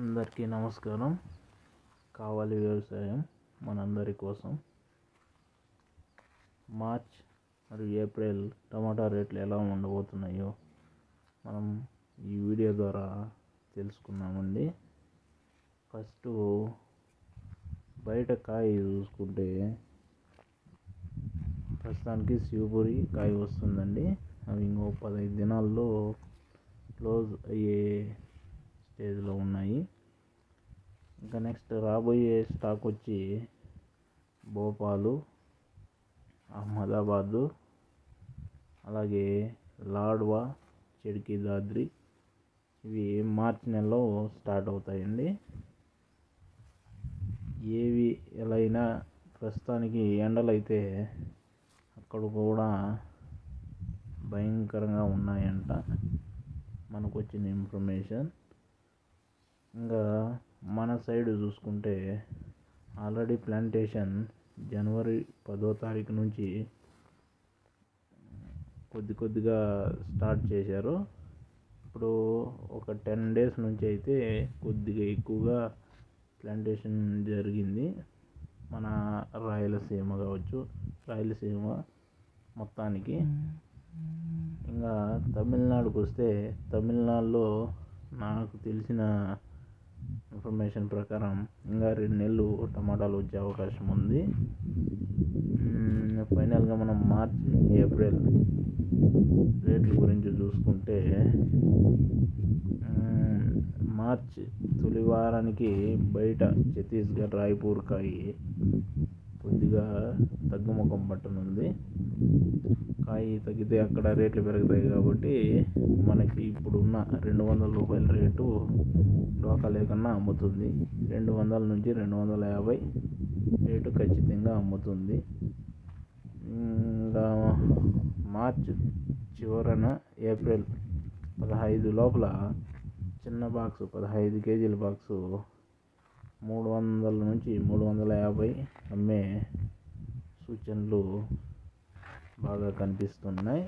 అందరికీ నమస్కారం. కావాలి వ్యవసాయం మనందరి కోసం. మార్చ్ మరియు ఏప్రిల్ టమాటా రేట్లు ఎలా ఉండబోతున్నాయో మనం ఈ వీడియో ద్వారా తెలుసుకున్నామండి ఫస్ట్ బయట కాయ చూసుకుంటే ప్రస్తుతానికి శివపురి కాయ వస్తుందండి. అవి ఇంకో పదహైదు దినాల్లో క్లోజ్ అయ్యే స్టేజ్లో ఉన్నాయి. ఇంకా నెక్స్ట్ రాబోయే స్టాక్ వచ్చి భోపాలు అహ్మదాబాదు అలాగే లాడ్వా చెడికి దాద్రి ఇవి మార్చి నెలలో స్టార్ట్ అవుతాయండి. ఏవి ఎలా అయినా ప్రస్తుతానికి ఎండలు అయితే అక్కడ కూడా భయంకరంగా ఉన్నాయంట. మనకు వచ్చిన ఇన్ఫర్మేషన్. ఇంకా మన సైడ్ చూసుకుంటే ఆల్రెడీ ప్లాంటేషన్ జనవరి పదో తారీఖు నుంచి కొద్ది కొద్దిగా స్టార్ట్ చేశారు. ఇప్పుడు ఒక టెన్ డేస్ నుంచి అయితే కొద్దిగా ఎక్కువగా ప్లాంటేషన్ జరిగింది. మన రాయలసీమ కావచ్చు రాయలసీమ మొత్తానికి. ఇంకా తమిళనాడుకు వస్తే తమిళనాడులో నాకు తెలిసిన ఇన్ఫర్మేషన్ ప్రకారం ఇంకా రెండు నెలలు టమాటాలు వచ్చే అవకాశం ఉంది. ఫైనల్గా మనం మార్చ్ ఏప్రిల్ రేట్ల గురించి చూసుకుంటే మార్చ్ తొలి వారానికి బయట ఛత్తీస్గఢ్ రాయ్పూర్ కాయి కొద్దిగా తగ్గుముఖం పట్టనుంది. కాయ తగ్గితే అక్కడ రేట్లు పెరుగుతాయి కాబట్టి మనకి ఇప్పుడున్న రెండు వందల రూపాయల రేటు డోకా లేకుండా అమ్ముతుంది. రెండు వందల నుంచి రెండు వందల యాభై రేటు ఖచ్చితంగా అమ్ముతుంది. ఇంకా మార్చ్ చివరన ఏప్రిల్ పదహైదు లోపల చిన్న బాక్సు పదహైదు కేజీల బాక్సు మూడు వందల నుంచి మూడు వందల యాభై అమ్మే సూచనలు బాగా కనిపిస్తున్నాయి.